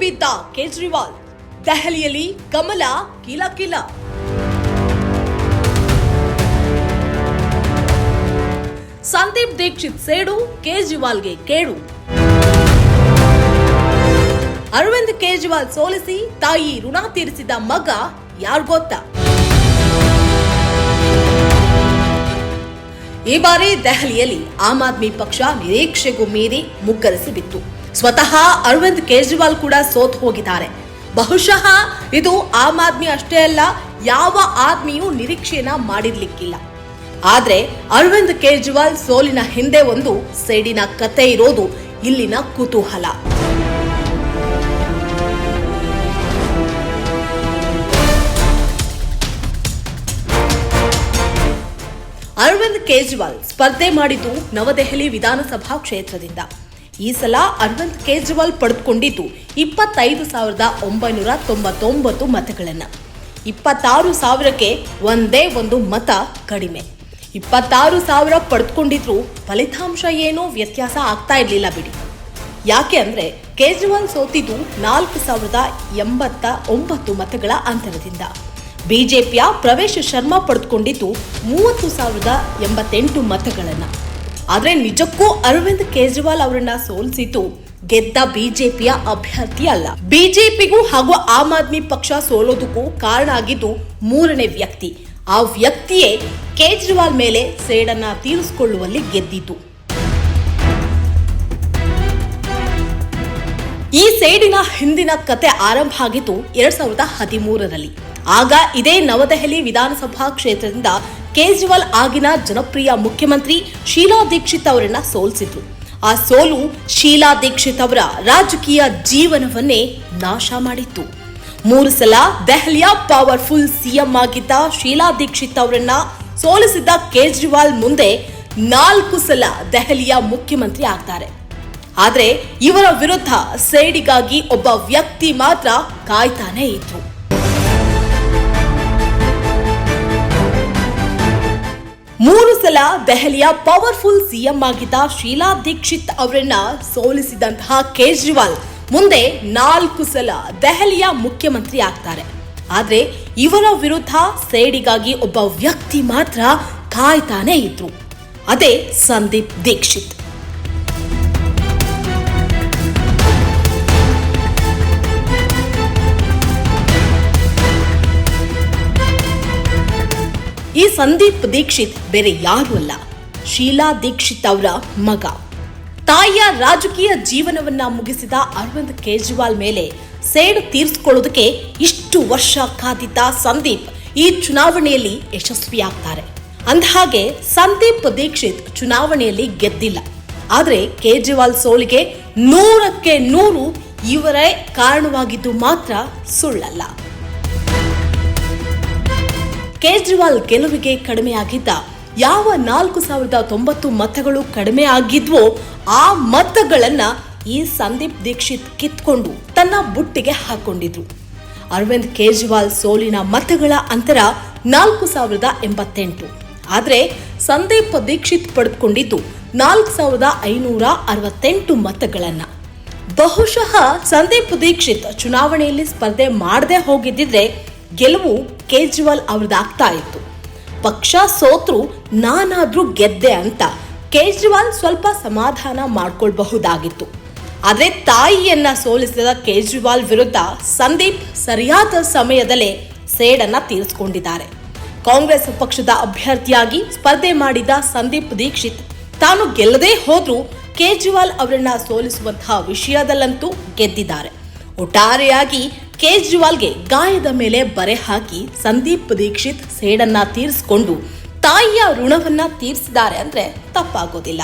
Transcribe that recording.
ಬಿದ್ದ ಕೇಜ್ರಿವಾಲ್. ದೆಹಲಿಯಲ್ಲಿ ಕಮಲ, ಕಿಲ ಕಿಲ. ಸಂದೀಪ್ ದೀಕ್ಷಿತ್ ಸೇಡು, ಕೇಜ್ರಿವಾಲ್ಗೆ ಕೇಡು. ಅರವಿಂದ್ ಕೇಜ್ರಿವಾಲ್ ಸೋಲಿಸಿ ತಾಯಿ ಋಣ ತೀರಿಸಿದ ಮಗ ಯಾರ್ ಗೊತ್ತಾ? ಈ ಬಾರಿ ದೆಹಲಿಯಲ್ಲಿ ಆಮ್ ಆದ್ಮಿ ಪಕ್ಷ ನಿರೀಕ್ಷೆಗೂ ಮೀರಿ ಮುಗ್ಗರಿಸಿ ಬಿತ್ತು. ಸ್ವತಃ ಅರವಿಂದ್ ಕೇಜ್ರಿವಾಲ್ ಕೂಡ ಸೋತ್ ಹೋಗಿದ್ದಾರೆ. ಬಹುಶಃ ಇದು ಆಮ್ ಆದ್ಮಿ ಅಷ್ಟೇ ಅಲ್ಲ, ಯಾವ ಆದ್ಮಿಯೂ ನಿರೀಕ್ಷೆಯನ್ನ ಮಾಡಿರ್ಲಿಕ್ಕಿಲ್ಲ. ಆದ್ರೆ ಅರವಿಂದ್ ಕೇಜ್ರಿವಾಲ್ ಸೋಲಿನ ಹಿಂದೆ ಒಂದು ಸೈಡಿನ ಕತೆ ಇರೋದು ಇಲ್ಲಿನ ಕುತೂಹಲ. ಅರವಿಂದ್ ಕೇಜ್ರಿವಾಲ್ ಸ್ಪರ್ಧೆ ಮಾಡಿದ್ದು ನವದೆಹಲಿ ವಿಧಾನಸಭಾ ಕ್ಷೇತ್ರದಿಂದ. ಈ ಸಲ ಅರವಿಂದ್ ಕೇಜ್ರಿವಾಲ್ ಪಡೆದುಕೊಂಡಿದ್ದು ಇಪ್ಪತ್ತೈದು ಸಾವಿರದ ಒಂಬೈನೂರ ತೊಂಬತ್ತೊಂಬತ್ತು ಮತಗಳನ್ನು. ಇಪ್ಪತ್ತಾರು ಸಾವಿರಕ್ಕೆ ಒಂದೇ ಒಂದು ಮತ ಕಡಿಮೆ. ಇಪ್ಪತ್ತಾರು ಸಾವಿರ ಪಡೆದುಕೊಂಡಿದ್ರು ಫಲಿತಾಂಶ ಏನೂ ವ್ಯತ್ಯಾಸ ಆಗ್ತಾ ಇರಲಿಲ್ಲ ಬಿಡಿ. ಯಾಕೆ ಅಂದರೆ ಕೇಜ್ರಿವಾಲ್ ಸೋತಿದ್ದು ನಾಲ್ಕು ಸಾವಿರದ ಎಂಬತ್ತ ಒಂಬತ್ತು ಮತಗಳ ಅಂತರದಿಂದ. ಬಿಜೆಪಿಯ ಪ್ರವೇಶ್ ಶರ್ಮಾ ಪಡೆದುಕೊಂಡಿದ್ದು ಮೂವತ್ತು ಸಾವಿರದ ಎಂಬತ್ತೆಂಟು ಮತಗಳನ್ನ. ಆದ್ರೆ ನಿಜಕ್ಕೂ ಅರವಿಂದ್ ಕೇಜ್ರಿವಾಲ್ ಅವರನ್ನ ಸೋಲಿಸಿದ್ದು ಗೆದ್ದ ಬಿಜೆಪಿಯ ಅಭ್ಯರ್ಥಿ ಅಲ್ಲ. ಬಿಜೆಪಿಗೂ ಹಾಗೂ ಆಮ್ ಆದ್ಮಿ ಪಕ್ಷ ಸೋಲೋದಕ್ಕೂ ಕಾರಣ ಆಗಿದ್ದು ಮೂರನೇ ವ್ಯಕ್ತಿ. ಆ ವ್ಯಕ್ತಿಯೇ ಕೇಜ್ರಿವಾಲ್ ಮೇಲೆ ಸೇಡನ್ನ ತೀರಿಸಿಕೊಳ್ಳುವಲ್ಲಿ ಗೆದ್ದಿತು ಈ ಸೇಡಿನ ಹಿಂದಿನ ಕತೆ ಆರಂಭ ಆಗಿತ್ತು ಎರಡ್ ಸಾವಿರದ ಹದಿಮೂರರಲ್ಲಿ. ಆಗ ಇದೇ ನವದೆಹಲಿ ವಿಧಾನಸಭಾ ಕ್ಷೇತ್ರದಿಂದ ಕೇಜ್ರಿವಾಲ್ ಆಗಿನ ಜನಪ್ರಿಯ ಮುಖ್ಯಮಂತ್ರಿ ಶೀಲಾ ದೀಕ್ಷಿತ್ ಅವರನ್ನ ಸೋಲಿಸಿದ್ರು. ಆ ಸೋಲು ಶೀಲಾ ದೀಕ್ಷಿತ್ ಅವರ ರಾಜಕೀಯ ಜೀವನವನ್ನೇ ನಾಶ ಮಾಡಿತ್ತು. ಮೂರು ಸಲ ದೆಹಲಿಯ ಪವರ್ಫುಲ್ ಸಿಎಂ ಆಗಿದ್ದ ಶೀಲಾ ದೀಕ್ಷಿತ್ ಅವರನ್ನ ಸೋಲಿಸಿದ್ದ ಕೇಜ್ರಿವಾಲ್ ಮುಂದೆ ನಾಲ್ಕು ಸಲ ದೆಹಲಿಯ ಮುಖ್ಯಮಂತ್ರಿ ಆಗ್ತಾರೆ. ಆದರೆ ಇವರ ವಿರುದ್ಧ ಸೇಡಿಗಾಗಿ ಒಬ್ಬ ವ್ಯಕ್ತಿ ಮಾತ್ರ ಕಾಯ್ತಾನೆ ಇದ್ರು. ಮೂರು ಸಲ ದೆಹಲಿಯ ಪವರ್ಫುಲ್ ಸಿಎಂ ಆಗಿದ್ದ ಶೀಲಾ ದೀಕ್ಷಿತ್ ಅವರನ್ನ ಸೋಲಿಸಿದಂತಹ ಕೇಜ್ರಿವಾಲ್ ಮುಂದೆ ನಾಲ್ಕು ಸಲ ದೆಹಲಿಯ ಮುಖ್ಯಮಂತ್ರಿ ಆಗ್ತಾರೆ. ಆದ್ರೆ ಇವರ ವಿರುದ್ಧ ಸೇಡಿಗಾಗಿ ಒಬ್ಬ ವ್ಯಕ್ತಿ ಮಾತ್ರ ಕಾಯ್ತಾನೆ ಇದ್ರು. ಅದೇ ಸಂದೀಪ್ ದೀಕ್ಷಿತ್. ಈ ಸಂದೀಪ್ ದೀಕ್ಷಿತ್ ಬೇರೆ ಯಾರು ಅಲ್ಲ. ಶೀಲಾ ದೀಕ್ಷಿತ್ ಅವರ ಮಗ. ತಾಯಿಯ ರಾಜಕೀಯ ಜೀವನವನ್ನ ಮುಗಿಸಿದ ಅರವಿಂದ್ ಕೇಜ್ರಿವಾಲ್ ಮೇಲೆ ಸೇಡು ತೀರಿಸಿಕೊಳ್ಳೋದಕ್ಕೆ ಇಷ್ಟು ವರ್ಷ ಕಾದಿದ್ದ ಸಂದೀಪ್ ಈ ಚುನಾವಣೆಯಲ್ಲಿ ಯಶಸ್ವಿಯಾಗ್ತಾರೆ. ಅಂದಹಾಗೆ ಸಂದೀಪ್ ದೀಕ್ಷಿತ್ ಚುನಾವಣೆಯಲ್ಲಿ ಗೆದ್ದಿಲ್ಲ. ಆದ್ರೆ ಕೇಜ್ರಿವಾಲ್ ಸೋಲಿಗೆ ನೂರಕ್ಕೆ ನೂರು ಇವರೇ ಕಾರಣವಾಗಿದ್ದು ಮಾತ್ರ ಸುಳ್ಳಲ್ಲ. ಕೇಜ್ರಿವಾಲ್ ಗೆಲುವಿಗೆ ಕಡಿಮೆಯಾಗಿದ್ದ ಯಾವ ನಾಲ್ಕು ಸಾವಿರದ ತೊಂಬತ್ತು ಮತಗಳು ಕಡಿಮೆ ಆಗಿದ್ವೋ ಆ ಮತಗಳನ್ನ ಈ ಸಂದೀಪ್ ದೀಕ್ಷಿತ್ ಕಿತ್ಕೊಂಡು ತನ್ನ ಬುಟ್ಟಿಗೆ ಹಾಕೊಂಡಿದ್ರು. ಅರವಿಂದ್ ಕೇಜ್ರಿವಾಲ್ ಸೋಲಿನ ಮತಗಳ ಅಂತರ ನಾಲ್ಕು ಸಾವಿರದ ಎಂಬತ್ತೆಂಟು. ಆದ್ರೆ ಸಂದೀಪ್ ದೀಕ್ಷಿತ್ ಪಡೆದುಕೊಂಡಿದ್ದು ನಾಲ್ಕು ಸಾವಿರದ ಐನೂರ ಅರವತ್ತೆಂಟು ಮತಗಳನ್ನ. ಬಹುಶಃ ಸಂದೀಪ್ ದೀಕ್ಷಿತ್ ಚುನಾವಣೆಯಲ್ಲಿ ಸ್ಪರ್ಧೆ ಮಾಡದೆ ಹೋಗಿದ್ದಿದ್ರೆ ಗೆಲುವು ಕೇಜ್ರಿವಾಲ್ ಅವ್ರದ್ದಾಗ್ತಾ ಇತ್ತು. ಪಕ್ಷ ಸೋತ್ರು ನಾನಾದ್ರೂ ಗೆದ್ದೆ ಅಂತ ಕೇಜ್ರಿವಾಲ್ ಸ್ವಲ್ಪ ಸಮಾಧಾನ ಮಾಡ್ಕೊಳ್ಬಹುದಾಗಿತ್ತು. ಆದರೆ ತಾಯಿಯನ್ನ ಸೋಲಿಸಿದ ಕೇಜ್ರಿವಾಲ್ ವಿರುದ್ಧ ಸಂದೀಪ್ ಸರಿಯಾದ ಸಮಯದಲ್ಲೇ ಸೇಡನ್ನ ತೀರಿಸಿಕೊಂಡಿದ್ದಾರೆ. ಕಾಂಗ್ರೆಸ್ ಪಕ್ಷದ ಅಭ್ಯರ್ಥಿಯಾಗಿ ಸ್ಪರ್ಧೆ ಮಾಡಿದ ಸಂದೀಪ್ ದೀಕ್ಷಿತ್ ತಾನು ಗೆಲ್ಲದೇ ಹೋದ್ರೂ ಕೇಜ್ರಿವಾಲ್ ಅವರನ್ನ ಸೋಲಿಸುವಂತಹ ವಿಷಯದಲ್ಲಂತೂ ಗೆದ್ದಿದ್ದಾರೆ. ಒಟ್ಟಾರೆಯಾಗಿ ಕೇಜ್ರಿವಾಲ್ಗೆ ಗಾಯದ ಮೇಲೆ ಬರೆ ಹಾಕಿ ಸಂದೀಪ್ ದೀಕ್ಷಿತ್ ಸೇಡನ್ನ ತೀರಿಸಿಕೊಂಡು ತಾಯಿಯ ಋಣವನ್ನ ತೀರಿಸಿದ್ದಾರೆ ಅಂದ್ರೆ ತಪ್ಪಾಗೋದಿಲ್ಲ.